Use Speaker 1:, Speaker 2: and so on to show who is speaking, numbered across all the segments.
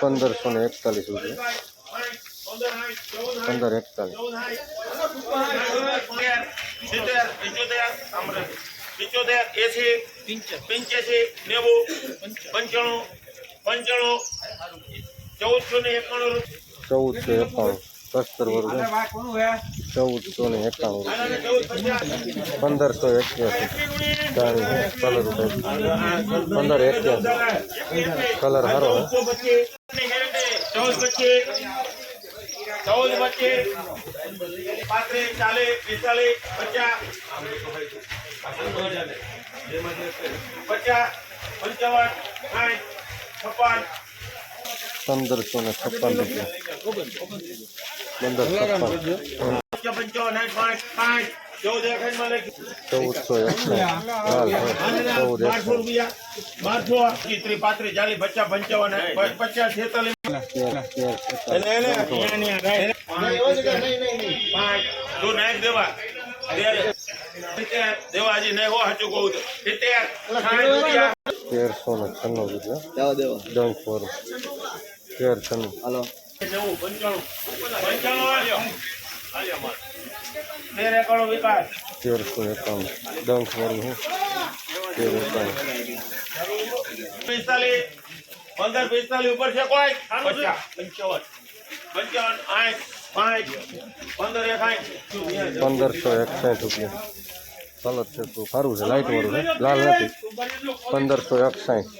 Speaker 1: પંદરસો ને એકતાલીસ રૂપિયા પંદર એકતાલીસ
Speaker 2: સિત્તેર પંચોતેર પિચોતેર એસી પંચ્યાસી નેવું પંચાણું પંચાણું ચૌદસો ને એકાણું રૂપિયા
Speaker 1: ચૌદસો એકાણું સસ્તર વર્ગ ચૌદસો ને એકાણું રૂપિયા
Speaker 2: ચૌદ પચાસ
Speaker 1: પંદરસો એક્યાસી ચાણી કલર પંદર એક્યાસી કલર સારો હે
Speaker 2: ચૌદ પચીસ ચૌદ પચીસ પાંત્રીસ ચાલીસ પિસ્તાલીસ પચાસ પચાસ પંચાવન સાઠ છપ્પન
Speaker 1: પંદરસો ને છપ્પન રૂપિયા પંદર છપ્પન
Speaker 2: કહું સિત્તેર
Speaker 1: તેરસો ને છન્નું રૂપિયા ડંક
Speaker 2: પંચાણું પંચાણું તેર વિકાસ
Speaker 1: તેરસો એકાણું ડંક વાળું હું તેર
Speaker 2: એકાવન પંદર પિસ્તાલીસ ઉપર છે કોઈ પંચાવન પંચાવન આઠ પાંચ પંદર એક
Speaker 1: પંદરસો એકસાઠ રૂપિયા કલર છે તો સારું છે લાઇટ વાળું છે લાલ નથી પંદરસો એકસાઠ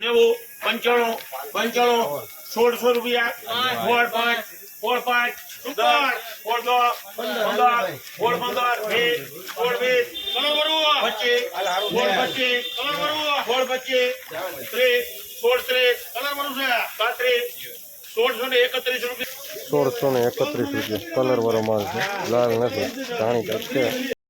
Speaker 2: નેવું પંચાણું પંચાણું સોળસો રૂપિયા સોળ પાંચ ફોર પાંચ દસ ફોર દસ પંદર ફોર પંદર વીસ ફોર વીસ પચીસ ફોર પચીસ ફોર પચીસ ત્રીસ સોળ ત્રીસ પાંત્રીસ સોળસો ને એકત્રીસ રૂપિયા.
Speaker 1: સોળસો ને એકત્રીસ રૂપિયા. કલર વાળો માલ છે. લાલ નથી. જાણી છે.